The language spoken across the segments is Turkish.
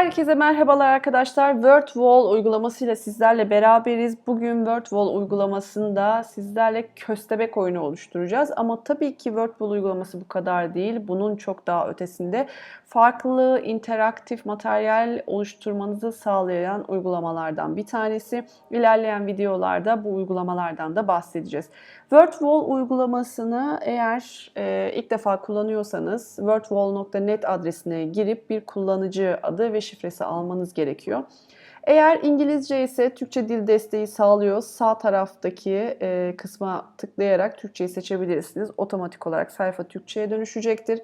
Herkese merhabalar arkadaşlar. WordWall uygulamasıyla sizlerle beraberiz. Bugün WordWall uygulamasında sizlerle köstebek oyunu oluşturacağız. Ama tabii ki WordWall uygulaması bu kadar değil. Bunun çok daha ötesinde farklı interaktif materyal oluşturmanızı sağlayan uygulamalardan bir tanesi. İlerleyen videolarda bu uygulamalardan da bahsedeceğiz. WordWall uygulamasını eğer e, ilk defa kullanıyorsanız wordwall.net adresine girip bir kullanıcı adı ve şifresi almanız gerekiyor. Eğer İngilizce ise Türkçe dil desteği sağlıyor. Sağ taraftaki e, kısma tıklayarak Türkçeyi seçebilirsiniz. Otomatik olarak sayfa Türkçe'ye dönüşecektir.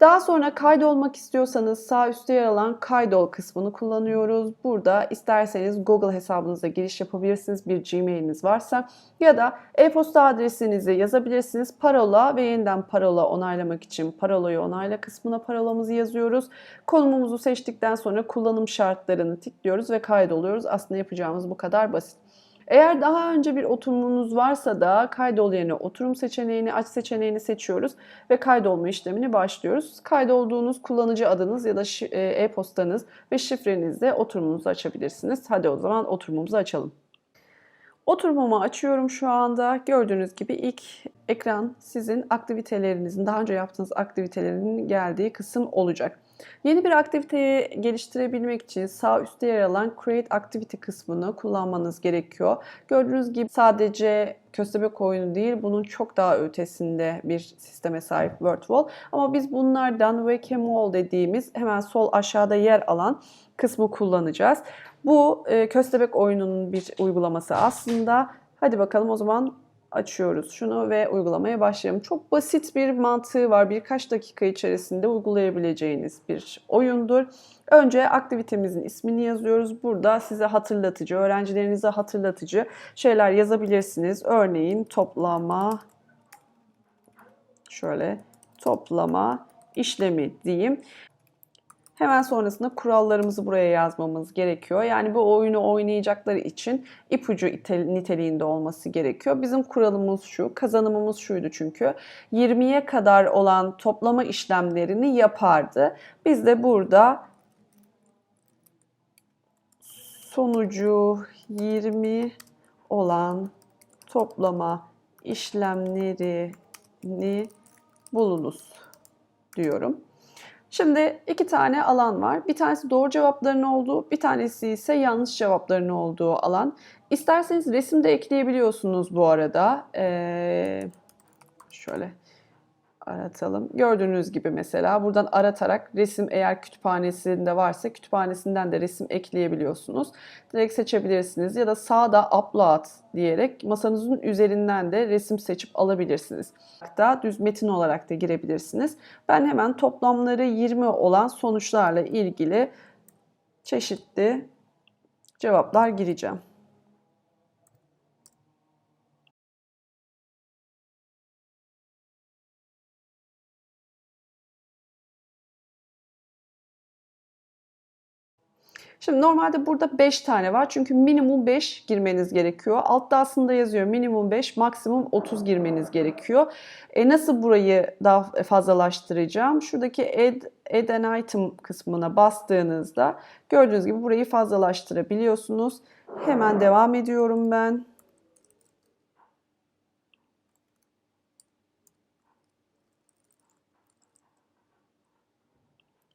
Daha sonra kaydolmak istiyorsanız sağ üstte yer alan kaydol kısmını kullanıyoruz. Burada isterseniz Google hesabınıza giriş yapabilirsiniz bir Gmail'iniz varsa ya da e-posta adresinizi yazabilirsiniz. Parola ve yeniden parola onaylamak için parolayı onayla kısmına parolamızı yazıyoruz. Konumumuzu seçtikten sonra kullanım şartlarını tıklıyoruz ve kaydoluyoruz. Aslında yapacağımız bu kadar basit. Eğer daha önce bir oturumunuz varsa da kaydol yerine oturum seçeneğini, aç seçeneğini seçiyoruz ve kaydolma işlemini başlıyoruz. Kaydolduğunuz kullanıcı adınız ya da e-postanız ve şifrenizle oturumunuzu açabilirsiniz. Hadi o zaman oturumumuzu açalım. Oturumumu açıyorum şu anda. Gördüğünüz gibi ilk ekran sizin aktivitelerinizin, daha önce yaptığınız aktivitelerin geldiği kısım olacak. Yeni bir aktiviteyi geliştirebilmek için sağ üstte yer alan Create Activity kısmını kullanmanız gerekiyor. Gördüğünüz gibi sadece köstebek oyunu değil, bunun çok daha ötesinde bir sisteme sahip WordWall. Ama biz bunlardan Whack-A-Mole dediğimiz hemen sol aşağıda yer alan kısmı kullanacağız. Bu e, köstebek oyununun bir uygulaması aslında. Hadi bakalım o zaman açıyoruz şunu ve uygulamaya başlayalım. Çok basit bir mantığı var. Birkaç dakika içerisinde uygulayabileceğiniz bir oyundur. Önce aktivitemizin ismini yazıyoruz. Burada size hatırlatıcı, öğrencilerinize hatırlatıcı şeyler yazabilirsiniz. Örneğin toplama şöyle toplama işlemi diyeyim. Hemen sonrasında kurallarımızı buraya yazmamız gerekiyor. Yani bu oyunu oynayacakları için ipucu niteliğinde olması gerekiyor. Bizim kuralımız şu, kazanımımız şuydu çünkü. 20'ye kadar olan toplama işlemlerini yapardı. Biz de burada sonucu 20 olan toplama işlemlerini bulunuz diyorum. Şimdi iki tane alan var. Bir tanesi doğru cevapların olduğu, bir tanesi ise yanlış cevapların olduğu alan. İsterseniz resim de ekleyebiliyorsunuz bu arada. Ee, şöyle aratalım. Gördüğünüz gibi mesela buradan aratarak resim eğer kütüphanesinde varsa kütüphanesinden de resim ekleyebiliyorsunuz. Direkt seçebilirsiniz ya da sağda upload diyerek masanızın üzerinden de resim seçip alabilirsiniz. Hatta düz metin olarak da girebilirsiniz. Ben hemen toplamları 20 olan sonuçlarla ilgili çeşitli cevaplar gireceğim. Şimdi normalde burada 5 tane var. Çünkü minimum 5 girmeniz gerekiyor. Altta aslında yazıyor minimum 5, maksimum 30 girmeniz gerekiyor. E nasıl burayı daha fazlalaştıracağım? Şuradaki add, add an item kısmına bastığınızda gördüğünüz gibi burayı fazlalaştırabiliyorsunuz. Hemen devam ediyorum ben.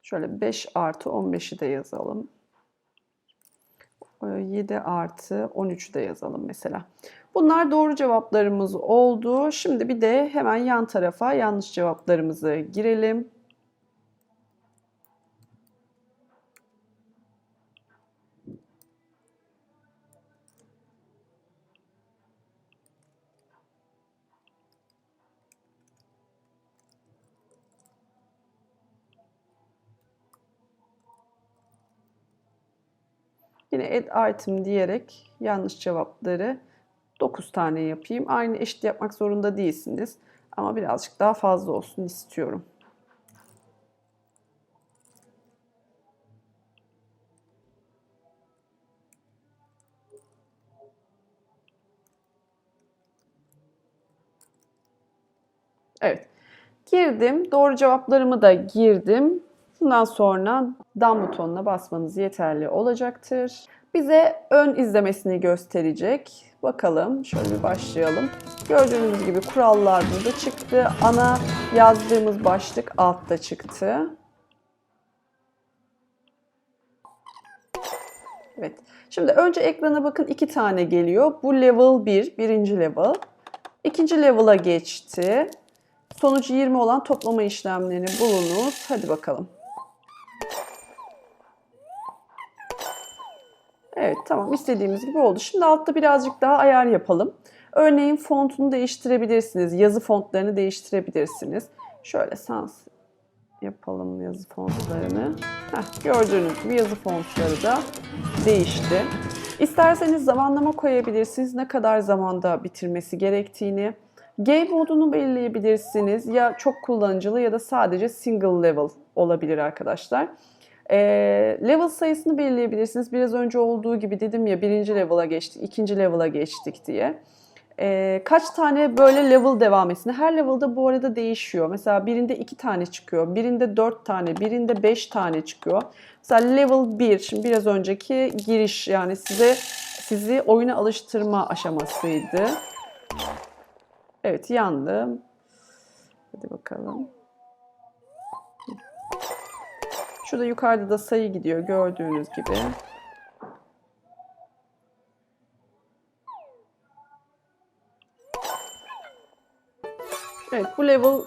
Şöyle 5 artı 15'i de yazalım. 7 artı 13'ü de yazalım mesela. Bunlar doğru cevaplarımız oldu. Şimdi bir de hemen yan tarafa yanlış cevaplarımızı girelim. Yine add item diyerek yanlış cevapları 9 tane yapayım. Aynı eşit yapmak zorunda değilsiniz. Ama birazcık daha fazla olsun istiyorum. Evet. Girdim. Doğru cevaplarımı da girdim. Bundan sonra done butonuna basmanız yeterli olacaktır. Bize ön izlemesini gösterecek. Bakalım şöyle bir başlayalım. Gördüğünüz gibi kurallar burada çıktı. Ana yazdığımız başlık altta çıktı. Evet. Şimdi önce ekrana bakın iki tane geliyor. Bu level 1, birinci level. İkinci level'a geçti. Sonucu 20 olan toplama işlemlerini bulunuz. Hadi bakalım. Evet tamam istediğimiz gibi oldu. Şimdi altta birazcık daha ayar yapalım. Örneğin fontunu değiştirebilirsiniz. Yazı fontlarını değiştirebilirsiniz. Şöyle sans yapalım yazı fontlarını. Heh, gördüğünüz gibi yazı fontları da değişti. İsterseniz zamanlama koyabilirsiniz. Ne kadar zamanda bitirmesi gerektiğini. Game modunu belirleyebilirsiniz. Ya çok kullanıcılı ya da sadece single level olabilir arkadaşlar. E, level sayısını belirleyebilirsiniz. Biraz önce olduğu gibi dedim ya birinci level'a geçtik, ikinci level'a geçtik diye. E, kaç tane böyle level devam etsin. Her level'da bu arada değişiyor. Mesela birinde iki tane çıkıyor, birinde dört tane, birinde beş tane çıkıyor. Mesela level 1, şimdi biraz önceki giriş yani size sizi oyuna alıştırma aşamasıydı. Evet yandı. Hadi bakalım. Şurada yukarıda da sayı gidiyor gördüğünüz gibi. Evet bu level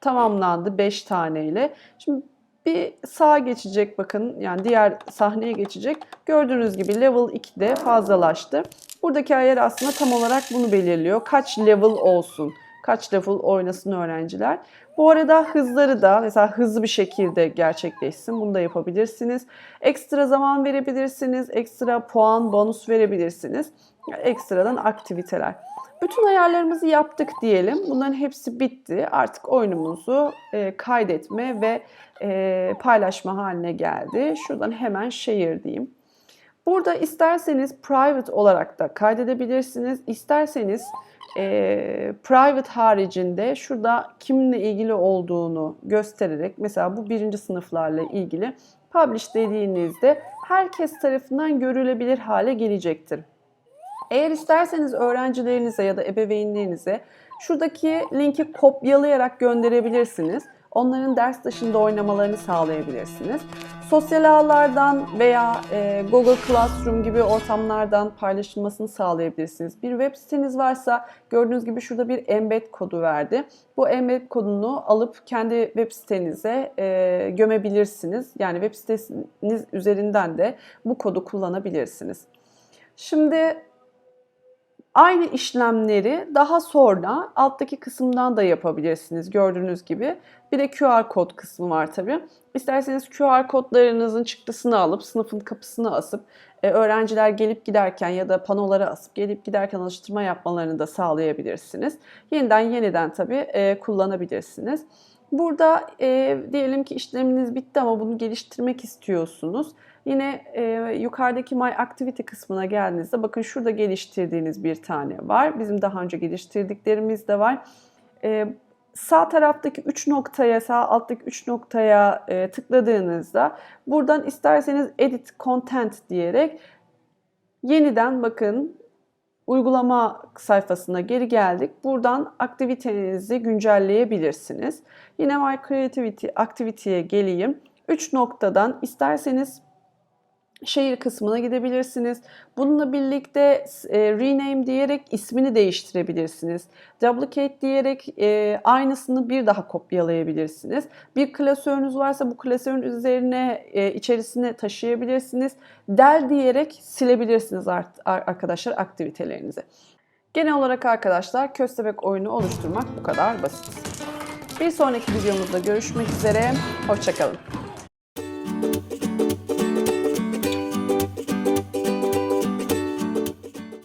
tamamlandı 5 taneyle. Şimdi bir sağa geçecek bakın yani diğer sahneye geçecek. Gördüğünüz gibi level 2'de fazlalaştı. Buradaki ayar aslında tam olarak bunu belirliyor. Kaç level olsun, kaç level oynasın öğrenciler. Bu arada hızları da mesela hızlı bir şekilde gerçekleşsin. Bunu da yapabilirsiniz. Ekstra zaman verebilirsiniz. Ekstra puan, bonus verebilirsiniz. Ekstradan aktiviteler. Bütün ayarlarımızı yaptık diyelim. Bunların hepsi bitti. Artık oyunumuzu e, kaydetme ve e, paylaşma haline geldi. Şuradan hemen share diyeyim. Burada isterseniz private olarak da kaydedebilirsiniz. İsterseniz e, private haricinde şurada kiminle ilgili olduğunu göstererek mesela bu birinci sınıflarla ilgili publish dediğinizde herkes tarafından görülebilir hale gelecektir. Eğer isterseniz öğrencilerinize ya da ebeveynlerinize şuradaki linki kopyalayarak gönderebilirsiniz. Onların ders dışında oynamalarını sağlayabilirsiniz. Sosyal ağlardan veya e, Google Classroom gibi ortamlardan paylaşılmasını sağlayabilirsiniz. Bir web siteniz varsa gördüğünüz gibi şurada bir embed kodu verdi. Bu embed kodunu alıp kendi web sitenize e, gömebilirsiniz. Yani web siteniz üzerinden de bu kodu kullanabilirsiniz. Şimdi Aynı işlemleri daha sonra alttaki kısımdan da yapabilirsiniz gördüğünüz gibi. Bir de QR kod kısmı var tabii. İsterseniz QR kodlarınızın çıktısını alıp sınıfın kapısına asıp e, öğrenciler gelip giderken ya da panolara asıp gelip giderken alıştırma yapmalarını da sağlayabilirsiniz. Yeniden yeniden tabii e, kullanabilirsiniz. Burada e, diyelim ki işleminiz bitti ama bunu geliştirmek istiyorsunuz. Yine e, yukarıdaki My Activity kısmına geldiğinizde bakın şurada geliştirdiğiniz bir tane var. Bizim daha önce geliştirdiklerimiz de var. E, sağ taraftaki 3 noktaya, sağ alttaki 3 noktaya e, tıkladığınızda buradan isterseniz Edit Content diyerek yeniden bakın uygulama sayfasına geri geldik. Buradan aktivitenizi güncelleyebilirsiniz. Yine My Creativity Activity'ye geleyim. 3 noktadan isterseniz şehir kısmına gidebilirsiniz. Bununla birlikte e, rename diyerek ismini değiştirebilirsiniz. Duplicate diyerek e, aynısını bir daha kopyalayabilirsiniz. Bir klasörünüz varsa bu klasörün üzerine e, içerisine taşıyabilirsiniz. Del diyerek silebilirsiniz arkadaşlar aktivitelerinizi. Genel olarak arkadaşlar köstebek oyunu oluşturmak bu kadar basit. Bir sonraki videomuzda görüşmek üzere. Hoşçakalın.